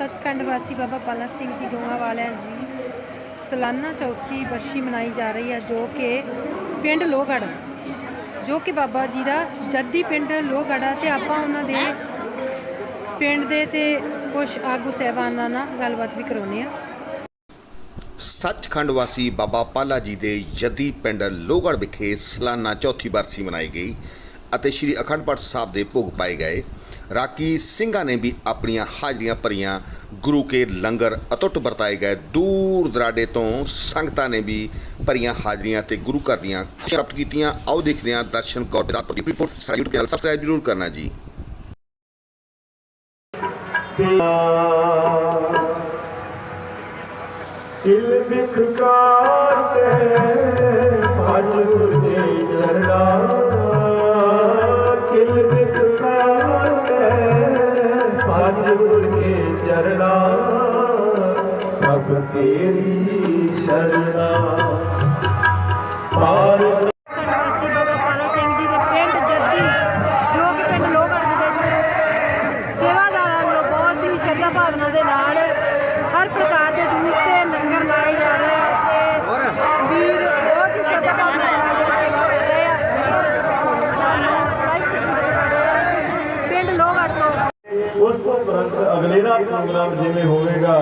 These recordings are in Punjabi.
ਸੱਚਖੰਡ ਵਾਸੀ ਬਾਬਾ ਪਾਲਾ ਸਿੰਘ ਜੀ ਦੋਹਾਂ ਵਾਲਿਆਂ ਦੀ ਸਾਲਾਨਾ ਚੌਥੀ ਬਰਸ਼ੀ ਮਨਾਈ ਜਾ ਰਹੀ ਹੈ, ਜੋ ਕਿ ਪਿੰਡ ਲੋਹਗੜ੍ਹ, ਜੋ ਕਿ ਬਾਬਾ ਜੀ ਦਾ ਜੱਦੀ ਪਿੰਡ ਲੋਹਗੜ੍ਹ ਆ, ਤੇ ਆਪਾਂ ਉਹਨਾਂ ਦੇ ਪਿੰਡ ਦੇ ਤੇ ਕੁਝ ਆਗੂ ਸਹਿਬਾਨਾਂ ਨਾਲ ਗੱਲਬਾਤ ਵੀ ਕਰਾਉਣੀ ਆ ਸੱਚਖੰਡ ਵਾਸੀ ਬਾਬਾ ਪਾਲਾ ਜੀ ਦੇ ਜੱਦੀ ਪਿੰਡ ਲੋਹਗੜ੍ਹ ਵਿਖੇ ਸਲਾਨਾ ਚੌਥੀ ਬਰਸੀ ਮਨਾਈ ਗਈ ਅਤੇ ਸ੍ਰੀ ਅਖੰਡ ਪਾਠ ਸਾਹਿਬ ਦੇ ਭੋਗ ਪਾਏ ਗਏ। ਰਾਕੀ ਸਿੰਘਾਂ ਨੇ ਵੀ ਆਪਣੀਆਂ ਹਾਜ਼ਰੀਆਂ ਭਰੀਆਂ। ਗੁਰੂ ਕੇ ਲੰਗਰ ਅਟੁੱਟ ਵਰਤਾਏ ਗਏ। ਦੂਰ ਦਰਾਡੇ ਤੋਂ ਸੰਗਤਾਂ ਨੇ ਵੀ ਭਰੀਆਂ ਹਾਜ਼ਰੀਆਂ ਤੇ ਗੁਰੂ ਘਰ ਦੀਆਂ ਪ੍ਰਾਪਤ ਕੀਤੀਆਂ। ਆਓ ਦੇਖਦੇ ਹਾਂ ਦਰਸ਼ਨ ਕੌਰ ਦਾ ਰਿਪੋਰਟ। ਸਾਡੇ YouTube ਚੈਨਲ ਸਬਸਕ੍ਰਾਈਬ ਜ਼ਰੂਰ ਕਰਨਾ ਜੀ। ਦਿਲ ਵਿਖ ਕਾਟੇ ਅਗਲੇ ਦਾ ਪ੍ਰੋਗਰਾਮ ਜਿਵੇਂ ਹੋਵੇਗਾ,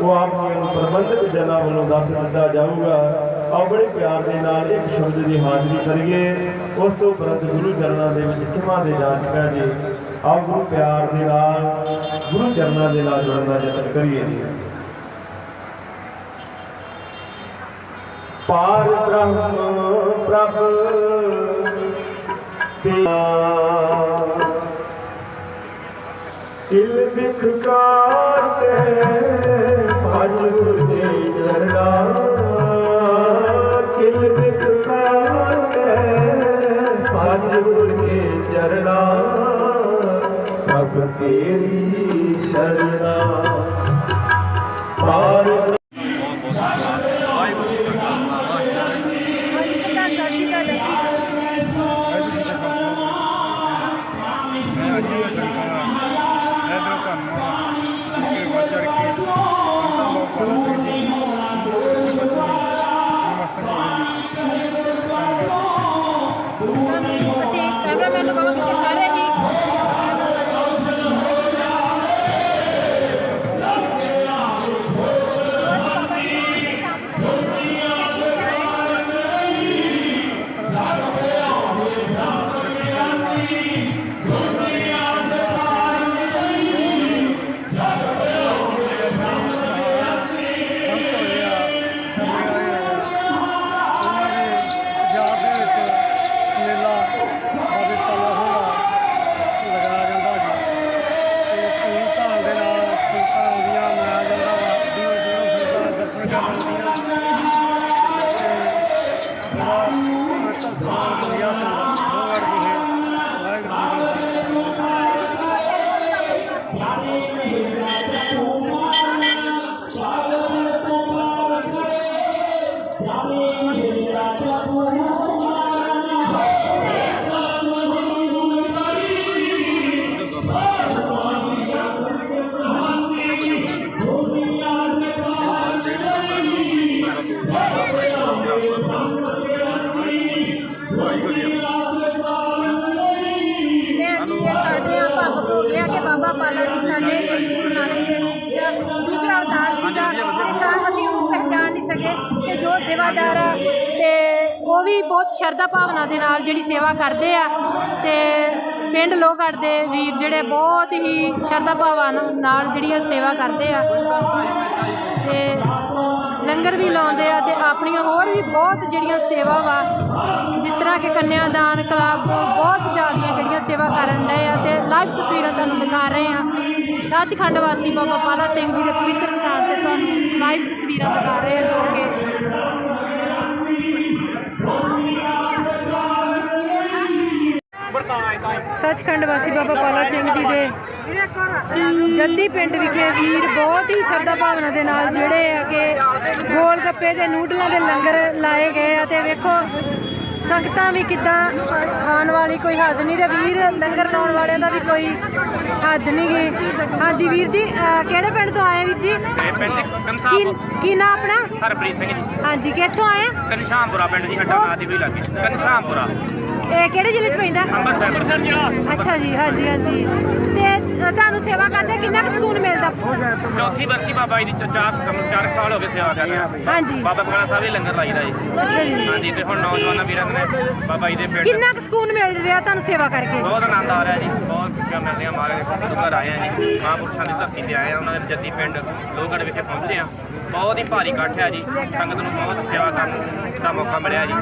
ਉਹ ਆਪ ਜੀ ਨੂੰ ਪ੍ਰਬੰਧਕ ਜਨਾਂ ਵੱਲੋਂ ਦੱਸ ਦਿੱਤਾ ਜਾਊਗਾ। ਆਓ ਬੜੇ ਪਿਆਰ ਦੇ ਨਾਲ ਇੱਕ ਸ਼ਬਦ ਦੀ ਹਾਜ਼ਰੀ ਕਰੀਏ ਉਸ ਤੋਂ ਤੁਰੰਤ ਗੁਰੂ ਚਰਨਾਂ ਦੇ ਵਿੱਚ ਖਿਮਾ ਦੇ ਜਾਚਕਾ ਜੀ। ਆਓ ਗੁਰੂ ਪਿਆਰ ਦੇ ਨਾਲ, ਗੁਰੂ ਚਰਨਾਂ ਦੇ ਨਾਲ ਜੁੜਨ ਦਾ ਯਤਨ ਕਰੀਏ। ਪਾਰ ਬ੍ਰਹਮ ਪ੍ਰਭ ਪਿਆ ਦਿਲ ਵਿਖ ਕਾਟੇ ਭਜ ਗੁਰਦੇ ਚਰਣਾ ਦਿਲ ਵਿਖ ਕਾਟੇ ਭਜ ਗੁਰਦੇ ਚਰਣਾ ਪ੍ਰਭ ਤੇਰੀ ਸ਼ਰਣਾ ਪਾਰ ਪਵਿੱਤਰ ਗਿਆ ਕਿ ਬਾਬਾ ਪਾਲਾ ਜੀ ਸਾਡੇ ਗੁਰੂ ਨਾਨਕ ਦੇਵ ਦੂਸਰਾ ਅਵਤਾਰ ਸੀਗਾ। ਤੇ ਸਾ ਅਸੀਂ ਉਹਨੂੰ ਪਹਿਚਾਨ ਨਹੀਂ ਸਕੇ ਤੇ ਜੋ ਸੇਵਾਦਾਰ ਆ ਤੇ ਉਹ ਵੀ ਬਹੁਤ ਸ਼ਰਧਾ ਭਾਵਨਾ ਦੇ ਨਾਲ ਜਿਹੜੀ ਸੇਵਾ ਕਰਦੇ ਆ ਤੇ ਪਿੰਡ ਲੋਹਗੜ੍ਹ ਦੇ ਵੀਰ ਜਿਹੜੇ ਬਹੁਤ ਹੀ ਸ਼ਰਧਾ ਭਾਵਨਾ ਨਾਲ ਜਿਹੜੀ ਇਹ ਸੇਵਾ ਕਰਦੇ ਆ। ਤੇ ਲੰਗਰ ਵੀ ਲਾਉਂਦੇ ਆ ਤੇ ਆਪਣੀਆਂ ਹੋਰ ਵੀ ਬਹੁਤ ਜਿਹੜੀਆਂ ਸੇਵਾ ਵਾ, ਜਿਸ ਤਰ੍ਹਾਂ ਕਿ ਕੰਨਿਆਦਾਨ ਕਲੱਬ, ਬਹੁਤ ਜ਼ਿਆਦੀਆਂ ਜਿਹੜੀਆਂ ਸੇਵਾ ਕਰਨ ਡਏ ਆ ਤੇ ਲਾਈਵ ਤਸਵੀਰਾਂ ਤੁਹਾਨੂੰ ਦਿਖਾ ਰਹੇ ਆ। ਸੱਚਖੰਡ ਵਾਸੀ ਬਾਬਾ ਪਾਲਾ ਸਿੰਘ ਜੀ ਦੇ ਪਵਿੱਤਰ ਸਥਾਨ ਤੇ ਤੁਹਾਨੂੰ ਲਾਈਵ ਤਸਵੀਰਾਂ ਦਿਖਾ ਰਹੇ ਆ ਜੋ ਕਿ ਸੱਚਖੰਡ ਵਾਸੀ ਬਾਬਾ ਪਾਲਾ ਸਿੰਘ ਜੀ ਦੇ ਜੱਦੀ ਪਿੰਡ ਵਿਖੇ ਵੀਰ ਬਹੁਤ ਹੀ ਸ਼ਰਧਾ ਭਾਵਨਾ ਦੇ ਨਾਲ ਜਿਹੜੇ ਆ ਕਿ ਗੋਲ ਗੱਪੇ ਦੇ ਨੂਡਲਾਂ ਦੇ ਲੰਗਰ ਲਾਏ ਗਏ ਆ ਤੇ ਵੇਖੋ ਸੰਗਤਾਂ ਵੀ ਕਿੱਦਾਂ ਖਾਣ ਵਾਲੀ ਕੋਈ ਹੱਦ ਨਹੀਂ ਤੇ ਵੀਰ ਲੰਗਰ ਲਾਉਣ ਵਾਲਿਆਂ ਦਾ ਵੀ ਕੋਈ ਹੱਦ ਨਹੀਂ ਗੀ। ਹਾਂਜੀ ਵੀਰ ਜੀ ਕਿਹੜੇ ਪਿੰਡ ਤੋਂ ਆਏ ਵੀਰ ਜੀ? ਕੀ ਕੀ ਨਾਂ ਆਪਣਾ? ਹਰਪ੍ਰੀਤ ਸਿੰਘ ਜੀ। ਹਾਂਜੀ ਕਿੱਥੋਂ ਆਏ ਆ? ਕੰਸ਼ਾਮਪੁਰਾ ਪਿੰਡ ਦੀ ਹੱਡਾ ਨਾਂ ਦੀ ਵੀ ਲੱਗੇ ਕੰਸ਼ਾਮਪੁਰਾ ਇਹ ਕਿਹੜੇ ਜ਼ਿਲ੍ਹੇ 'ਚ ਪੈਂਦਾ? ਅੰਮ੍ਰਿਤਸਰ। ਅੱਛਾ ਜੀ ਹਾਂਜੀ ਹਾਂਜੀ। ਤੇ ਤੁਹਾਨੂੰ ਸੇਵਾ ਕਰਦੇ ਕਿੰਨਾ ਕੁ ਸਕੂਨ ਮਿਲਦਾ? ਚੌਥੀ ਵਰਸੀ ਬਾਬਾ ਜੀ ਦੀ ਚ- ਚਾਰ ਚਾਰ ਕੁ ਸਾਲ ਹੋ ਗਏ ਸੇਵਾ ਕਰ ਰਿਹਾ ਹਾਂਜੀ। ਬਾਬਾ ਬਕਾਲਾ ਸਾਹਿਬ ਹੀ ਲੰਗਰ ਲਾਈਦਾ ਜੀ। ਅੱਛਾ ਜੀ। ਹਾਂਜੀ ਤੇ ਹੁਣ ਨੌਜਵਾਨਾਂ ਵੀਰਾਂ ਨੇ ਬਾਬਾ ਜੀ ਦੇ ਪਿੰਡ ਕਿੰਨਾ ਕੁ ਸਕੂਨ ਮਿਲ ਰਿਹਾ ਤੁਹਾਨੂੰ ਸੇਵਾ ਕਰਕੇ? ਬਹੁਤ ਆਨੰਦ ਆ ਰਿਹਾ ਜੀ। ਬਹੁਤ ਖੁਸ਼ੀਆਂ ਮਿਲ ਰਹੀਆਂ ਮਹਾਰਾਜ ਘਰ ਆਏ ਆ ਜੀ। ਮਹਾਂਪੁਰਸ਼ਾਂ ਦੀ ਧਰਤੀ ਤੇ ਆਏ ਆ, ਉਹਨਾਂ ਦੇ ਜੱਦੀ ਪਿੰਡ ਲੋਹਗੜ੍ਹ ਵਿਖੇ ਪਹੁੰਚੇ ਆ। ਬਹੁਤ ਹੀ ਭਾਰੀ ਇਕੱਠ ਹੈ ਜੀ। ਸੰਗਤ ਨੂੰ ਬਹੁਤ ਸੇਵਾ ਕਰਨ ਦਾ ਮੌਕਾ ਮਿਲਿਆ ਜੀ।